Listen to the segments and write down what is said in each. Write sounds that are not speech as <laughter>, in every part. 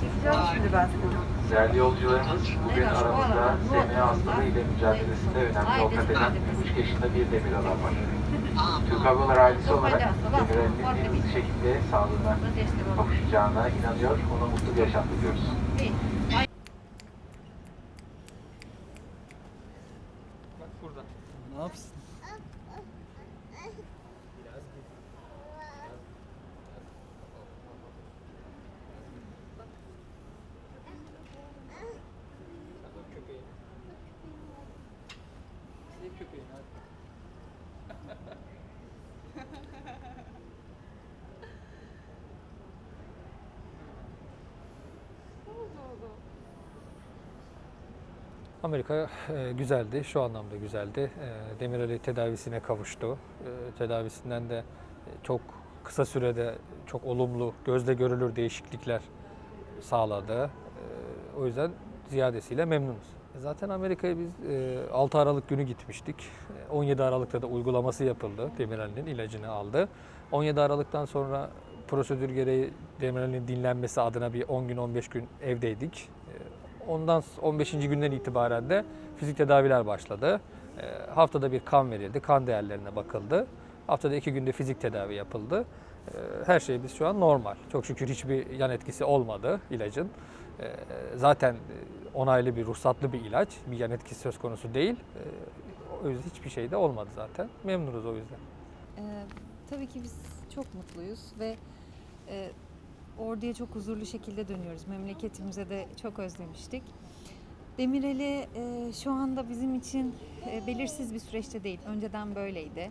Çekeceğim şimdi ben seni. Değerli yolcularımız, bugün aramızda SMA hastalığı ile mücadelesinde önemli rol kat eden 3 yaşında bir demir adam var. Türk Hava Yolları ailesi olarak Demirel'in en şekilde sağlığına kavuşacağına inanıyor, ona mutlu bir yaşam diliyoruz. Bak burada. Ne yapsın? <laughs> Amerika e, güzeldi, şu anlamda güzeldi. E, Demirel'i tedavisine kavuştu. E, tedavisinden de e, çok kısa sürede çok olumlu, gözle görülür değişiklikler sağladı. E, o yüzden ziyadesiyle memnunuz. Zaten Amerika'ya biz e, 6 Aralık günü gitmiştik. E, 17 Aralık'ta da uygulaması yapıldı. Demirel'in ilacını aldı. 17 Aralık'tan sonra prosedür gereği Demirel'in dinlenmesi adına bir 10 gün 15 gün evdeydik. E, Ondan s- 15. günden itibaren de fizik tedaviler başladı. E, Haftada bir kan verildi, kan değerlerine bakıldı. Haftada iki günde fizik tedavi yapıldı. E, Her şey biz şu an normal. Çok şükür hiçbir yan etkisi olmadı ilacın. E, Zaten e, onaylı bir, ruhsatlı bir ilaç. Bir yan etkisi söz konusu değil. E, O yüzden hiçbir şey de olmadı zaten. Memnunuz o yüzden. Ee, tabii ki biz çok mutluyuz ve e, orduya çok huzurlu şekilde dönüyoruz. Memleketimize de çok özlemiştik. Demireli e, şu anda bizim için e, belirsiz bir süreçte değil. Önceden böyleydi.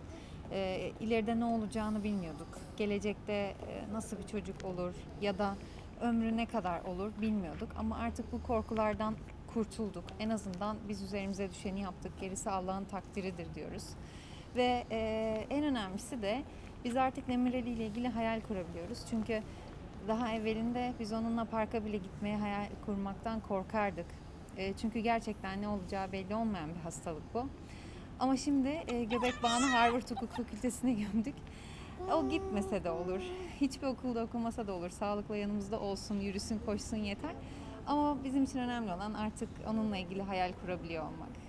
E, ileride ne olacağını bilmiyorduk. Gelecekte e, nasıl bir çocuk olur ya da ömrü ne kadar olur bilmiyorduk. Ama artık bu korkulardan kurtulduk. En azından biz üzerimize düşeni yaptık. Gerisi Allah'ın takdiridir diyoruz. Ve e, en önemlisi de biz artık Demireli ile ilgili hayal kurabiliyoruz. Çünkü daha evvelinde biz onunla parka bile gitmeye hayal kurmaktan korkardık. E, çünkü gerçekten ne olacağı belli olmayan bir hastalık bu. Ama şimdi e, göbek bağını Harvard Hukuk Fakültesine <laughs> gömdük. O gitmese de olur. Hiçbir okulda okumasa da olur. Sağlıkla yanımızda olsun, yürüsün, koşsun yeter. Ama bizim için önemli olan artık onunla ilgili hayal kurabiliyor olmak.